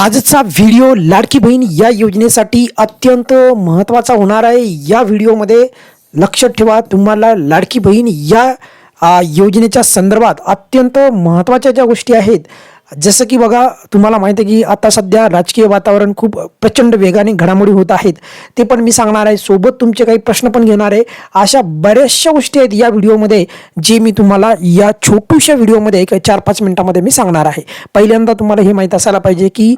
आजचा व्हिडिओ लाडकी बहीण या योजनेसाठी अत्यंत महत्त्वाचा होणार आहे. या व्हिडिओमध्ये लक्षात ठेवा तुम्हाला लाडकी बहीण या योजनेच्या संदर्भात अत्यंत महत्त्वाच्या ज्या गोष्टी आहेत जसं की बघा तुम्हाला माहिती आहे की आता सध्या राजकीय वातावरण खूप प्रचंड वेगाने घडामोडी होत आहेत. ते पण मी सांगणार आहे. सोबत तुमचे काही प्रश्न पण घेणार आहे. अशा बऱ्याचशा गोष्टी आहेत या व्हिडिओमध्ये जे मी तुम्हाला या छोटूशा व्हिडिओमध्ये एक चार पाच मिनटामध्ये मी सांगणार आहे. पहिल्यांदा तुम्हाला हे माहीत असायला पाहिजे की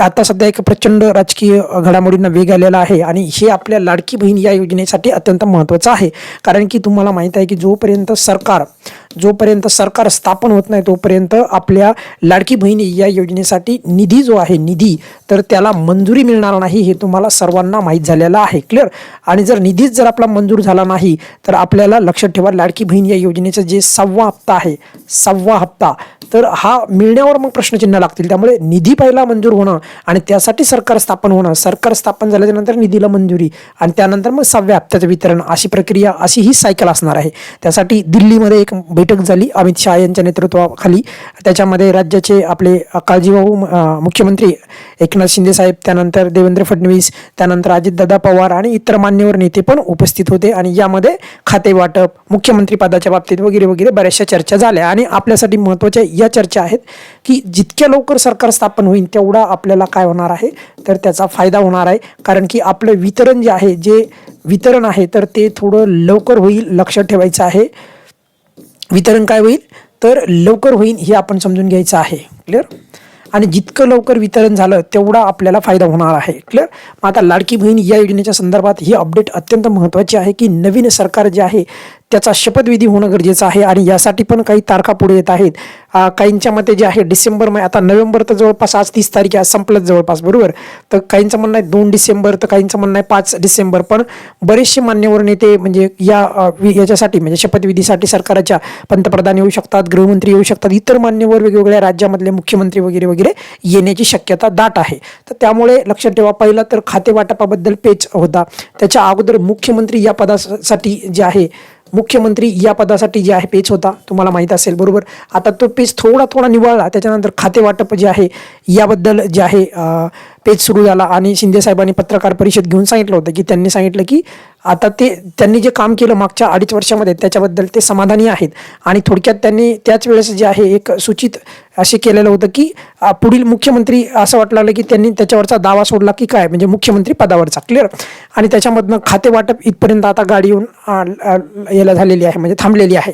आता सध्या एक प्रचंड राजकीय घडामोडींना वेग आलेला आहे आणि हे आपल्या लाडकी बहीण या योजनेसाठी अत्यंत महत्त्वाचं आहे. कारण की तुम्हाला माहीत आहे की जोपर्यंत सरकार जोपर्यंत सरकार स्थापन होत नाही तोपर्यंत आपल्या लाडकी बहिणी या योजनेसाठी निधी जो आहे निधी तर त्याला मंजुरी मिळणार नाही हे तुम्हाला सर्वांना माहीत झालेलं आहे. क्लिअर आणि जर निधीच जर आपला मंजूर झाला नाही तर आपल्याला लक्षात ठेवा लाडकी बहीण या योजनेचा जे सहावा हप्ता आहे सहावा हप्ता तर हा मिळण्यावर मग प्रश्नचिन्ह लागतील. त्यामुळे निधी पहिला मंजूर होणं आणि त्यासाठी सरकार स्थापन होणं सरकार स्थापन झाल्याच्यानंतर निधीला मंजुरी आणि त्यानंतर मग सहाव्या हप्त्याचं वितरण अशी प्रक्रिया अशी ही सायकल असणार आहे. त्यासाठी दिल्लीमध्ये एक बैठक झाली. अमित शहा यांच्या नेतृत्वाखाली. त्याच्यामध्ये राज्याचे आपले काळजीवाहू मुख्यमंत्री एकनाथ शिंदे साहेब त्यानंतर देवेंद्र फडणवीस त्यानंतर अजितदादा पवार आणि इतर मान्यवर नेते पण उपस्थित होते. आणि यामध्ये खाते वाटप मुख्यमंत्री पदाच्या बाबतीत वगैरे वगैरे बऱ्याचशा चर्चा झाल्या. आणि आपल्यासाठी महत्त्वाच्या या चर्चा आहेत की जितक्या लवकर सरकार स्थापन होईल तेवढा आपल्याला काय होणार आहे? तर त्याचा फायदा होणार आहे. कारण की आपलं वितरण जे आहे जे वितरण आहे तर ते थोडं लवकर होईल लक्षात ठेवायचं आहे. वितरण काय होईल? तर लवकर होईल हे आपण समजून घ्यायचं आहे. क्लिअर आणि जितकं लवकर वितरण झालं तेवढा आपल्याला फायदा होणार आहे. क्लिअर मग आता लाडकी बहीण या योजनेच्या संदर्भात ही अपडेट अत्यंत महत्त्वाची आहे की नवीन सरकार जे आहे त्याचा शपथविधी होणं गरजेचं आहे आणि यासाठी पण काही तारखा पुढे येत आहेत. काहींच्या मते जे आहे डिसेंबर मै आता नोव्हेंबर तर जवळपास आज तीस तारीख आहे संपलंच जवळपास बरोबर? तर काहींचं म्हणणं आहे दोन डिसेंबर तर काहींचं म्हणणं आहे पाच डिसेंबर पण बरेचसे मान्यवर नेते म्हणजे या याच्यासाठी म्हणजे शपथविधीसाठी सरकारच्या पंतप्रधान येऊ शकतात गृहमंत्री येऊ शकतात इतर मान्यवर वेगवेगळ्या राज्यामधले मुख्यमंत्री वगैरे वगैरे येण्याची शक्यता दाट आहे. तर त्यामुळे लक्षात ठेवा पहिला तर खाते वाटपाबद्दल पेच होता. त्याच्या अगोदर मुख्यमंत्री या पदासाठी जे आहे मुख्यमंत्री या पदासाठी जे आहे पेच होता. तुम्हाला माहीत असेल बरोबर? आता तो पेच थोडा थोडा निवळला त्याच्यानंतर खाते वाटप जे आहे याबद्दल जे आहे पेच सुरू झाला. आणि शिंदे साहेबांनी पत्रकार परिषद घेऊन सांगितलं होतं की त्यांनी सांगितलं की आता ते त्यांनी जे काम केलं मागच्या अडीच वर्षामध्ये त्याच्याबद्दल ते समाधानी आहेत. आणि थोडक्यात त्यांनी त्याच वेळेस जे आहे एक सूचित असे केलेलं होतं की पुढील मुख्यमंत्री असं वाटलं लागलं की त्यांनी त्याच्यावरचा दावा सोडला की काय? म्हणजे मुख्यमंत्री पदावरचा. क्लिअर आणि त्याच्यामधनं खाते वाटप इथपर्यंत आता गाडी येऊन याला झालेली आहे म्हणजे थांबलेली आहे.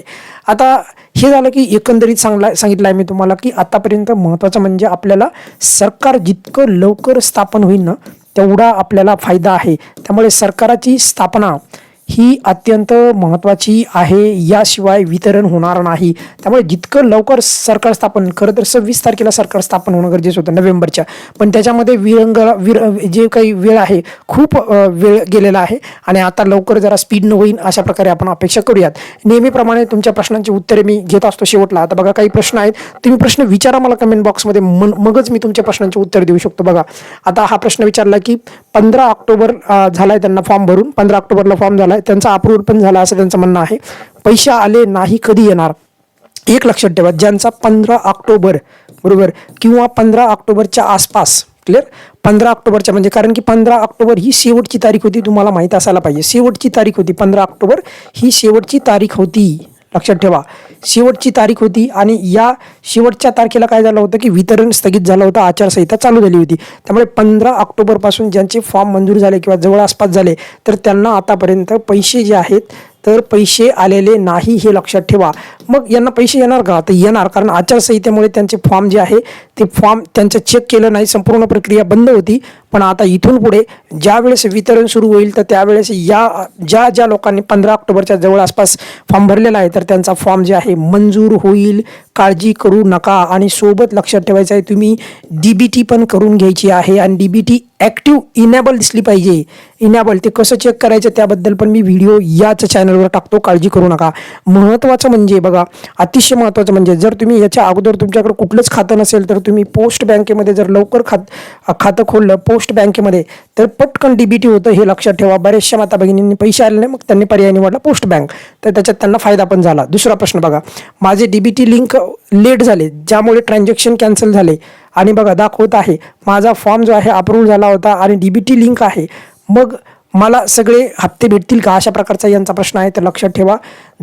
आता हे झालं की एकंदरीत सांगला सांगितलं आहे मी तुम्हाला की आतापर्यंत महत्त्वाचं म्हणजे आपल्याला सरकार जितकं लवकर स्थापन होईल ना तेवढा आपल्याला फायदा आहे. त्यामुळे सरकाराची स्थापना ही अत्यंत महत्त्वाची आहे. याशिवाय वितरण होणार नाही. त्यामुळे जितकं लवकर सरकार स्थापन खरं तर सव्वीस तारखेला सरकार स्थापन होणं गरजेचं होतं नोव्हेंबरच्या. पण त्याच्यामध्ये विरंग विर जे काही वेळ आहे खूप वेळ गेलेला आहे. आणि आता लवकर जरा स्पीडनं होईल अशा प्रकारे आपण अपेक्षा करूयात. नेहमीप्रमाणे तुमच्या प्रश्नांची उत्तरे मी घेत असतो शेवटला. आता बघा काही प्रश्न आहेत. तुम्ही प्रश्न विचारा मला कमेंट बॉक्समध्ये मन मगच मी तुमच्या प्रश्नांचे उत्तर देऊ शकतो. बघा आता हा प्रश्न विचारला की पंधरा ऑक्टोबर झाला आहे त्यांना फॉर्म भरून. पंधरा ऑक्टोबरला फॉर्म झाला आहे. त्यांचा अप्रूव्हल पण झाला असं त्यांचं म्हणणं आहे. पैसे आले नाही कधी येणार? एक लक्षात ठेवा ज्यांचा पंधरा ऑक्टोबर बरोबर किंवा पंधरा ऑक्टोबरच्या आसपास क्लिअर पंधरा ऑक्टोबरच्या म्हणजे कारण की पंधरा ऑक्टोबर ही शेवटची तारीख होती तुम्हाला माहीत असायला पाहिजे. शेवटची तारीख होती पंधरा ऑक्टोबर ही शेवटची तारीख होती. लक्षात ठेवा. शेवटची तारीख होती आणि या शेवटच्या तारखेला काय झालं होतं की वितरण स्थगित झालं होतं आचारसंहिता चालू झाली होती. त्यामुळे पंधरा ऑक्टोबरपासून ज्यांचे फॉर्म मंजूर झाले किंवा जवळ आसपास झाले तर त्यांना आतापर्यंत पैसे जे आहेत तर पैसे आलेले नाही हे लक्षात ठेवा. मग यांना पैसे येणार का? तर येणार कारण आचारसंहितेमुळे त्यांचे फॉर्म जे आहे ते फॉर्म त्यांचं चेक केलं नाही संपूर्ण प्रक्रिया बंद होती. पण आता इथून पुढे ज्या वेळेस वितरण सुरू होईल तर त्यावेळेस या ज्या ज्या लोकांनी पंधरा ऑक्टोबरच्या जवळ आसपास फॉर्म भरलेला आहे तर त्यांचा फॉर्म जे आहे मंजूर होईल. काळजी करू नका आणि सोबत लक्षात ठेवायचं आहे तुम्ही डी बी टी पण करून घ्यायची आहे आणि D B T active enable दिसली पाहिजे. इनॅबल ते कसं चेक करायचं त्याबद्दल पण मी व्हिडिओ याच चॅनलवर टाकतो काळजी करू नका. महत्त्वाचं म्हणजे बघा अतिशय महत्त्वाचं म्हणजे जर तुम्ही याच्या अगोदर तुमच्याकडे कुठलंच खातं नसेल तर तुम्ही पोस्ट बँकेमध्ये जर लवकर खात खातं खोललं पोस्ट बँकेमध्ये तर पटकन डी बी टी होतं हे लक्षात ठेवा. बऱ्याचशा माता भगिनींनी पैसे आले नाही मग त्यांनी पर्याय निवडला पोस्ट बँक तर त्याच्यात त्यांना फायदा पण झाला. दुसरा प्रश्न बघा माझे D B T link late झाले ज्यामुळे ट्रान्झॅक्शन कॅन्सल झाले. आणि बघा दाखवत आहे माझा फॉर्म जो आहे अप्रूव्ह झाला होता आणि डी बी टी लिंक आहे. मग मला सगळे हप्ते भेटतील का? अशा प्रकारचा यांचा प्रश्न आहे तर लक्षात ठेवा.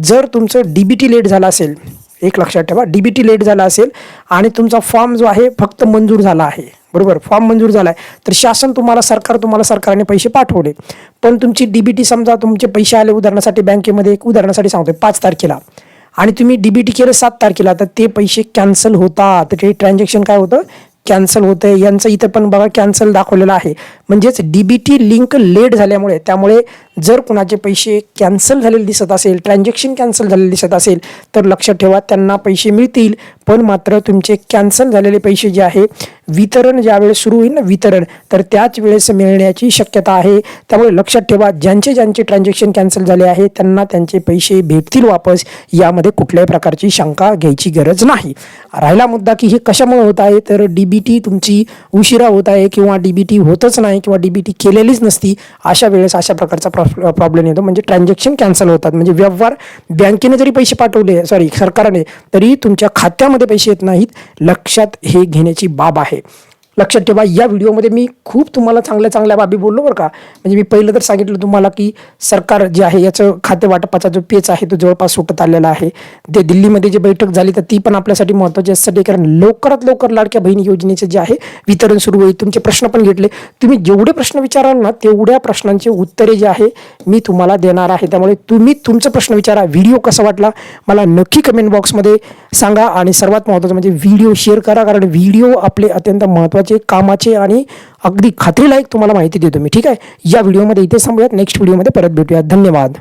जर तुमचं डी बी टी लेट झाला असेल एक लक्षात ठेवा डी बी टी लेट झाला असेल आणि तुमचा फॉर्म जो आहे फक्त मंजूर झाला आहे. बरोबर? फॉर्म मंजूर झाला आहे. तर शासन तुम्हाला सरकार तुम्हाला सरकारने पैसे पाठवले. पण तुमची डी बी टी समजा तुमचे पैसे आले उदाहरणासाठी बँकेमध्ये एक उदाहरणासाठी सांगतोय पाच तारखेला. आणि तुम्ही डी बी टी केलं सात तारखेला तर ते पैसे कॅन्सल होतात. ते ट्रान्झॅक्शन काय होतं? कॅन्सल होतं यांचं इथं पण बघा कॅन्सल दाखवलेलं आहे. म्हणजेच D B T link late झाल्यामुळे त्यामुळे जर कुणाचे पैसे कॅन्सल झालेले दिसत असेल ट्रान्झॅक्शन कॅन्सल झालेले दिसत असेल तर लक्षात ठेवा त्यांना पैसे मिळतील. पण मात्र तुमचे कॅन्सल झालेले पैसे जे आहे वितरण ज्यावेळेस सुरू होईल ना वितरण तर त्याच वेळेस मिळण्याची शक्यता आहे. त्यामुळे लक्षात ठेवा ज्यांचे ज्यांचे ट्रान्झॅक्शन कॅन्सल झाले आहे त्यांना त्यांचे पैसे भेटतील वापस. यामध्ये कुठल्याही प्रकारची शंका घ्यायची गरज नाही. राहिला मुद्दा की हे कशामुळे होत आहे? तर डी बी टी तुमची उशिरा होत आहे किंवा डी बी टी होतच नाही किंवा डी बी टी केलेलीच नसती अशा वेळेस अशा प्रकारचा प्रॉ प्रॉब्लेम येतो. म्हणजे ट्रान्झॅक्शन कॅन्सल होतात. म्हणजे व्यवहार बँकेने जरी पैसे पाठवले सॉरी सरकारने तरी तुमच्या खात्यामध्ये पैसे येत नाहीत. लक्षात हे घेण्याची बाब आहे. okay. लक्षात ठेवा या व्हिडिओमध्ये मी खूप तुम्हाला चांगल्या चांगल्या बाबी बोललो बरं का. म्हणजे मी पहिलं तर सांगितलं तुम्हाला की सरकार जे आहे याचं खाते वाटपाचा जो पेच आहे तो जवळपास सुटत आलेला आहे. ते दिल्लीमध्ये जी बैठक झाली तर ती पण आपल्यासाठी महत्त्वाची असते. कारण लवकरात लवकर लाडक्या बहिणी योजनेचे जे आहे वितरण सुरू होईल. तुमचे प्रश्न पण घेतले. तुम्ही जेवढे प्रश्न विचाराल ना तेवढ्या प्रश्नांचे उत्तरे जे आहे मी तुम्हाला देणार आहे. त्यामुळे तुम्ही तुमचा प्रश्न विचारा. व्हिडिओ कसा वाटला मला नक्की कमेंट बॉक्समध्ये सांगा. आणि सर्वात महत्त्वाचं म्हणजे व्हिडिओ शेअर करा. कारण व्हिडिओ आपले अत्यंत महत्त्वाचे कामाचे आणि अगदी खात्रीलायक तुम्हाला माहिती देतो मी. ठीक आहे? या व्हिडिओमध्ये इथे संपूयात नेक्स्ट व्हिडिओमध्ये परत भेटूयात. धन्यवाद.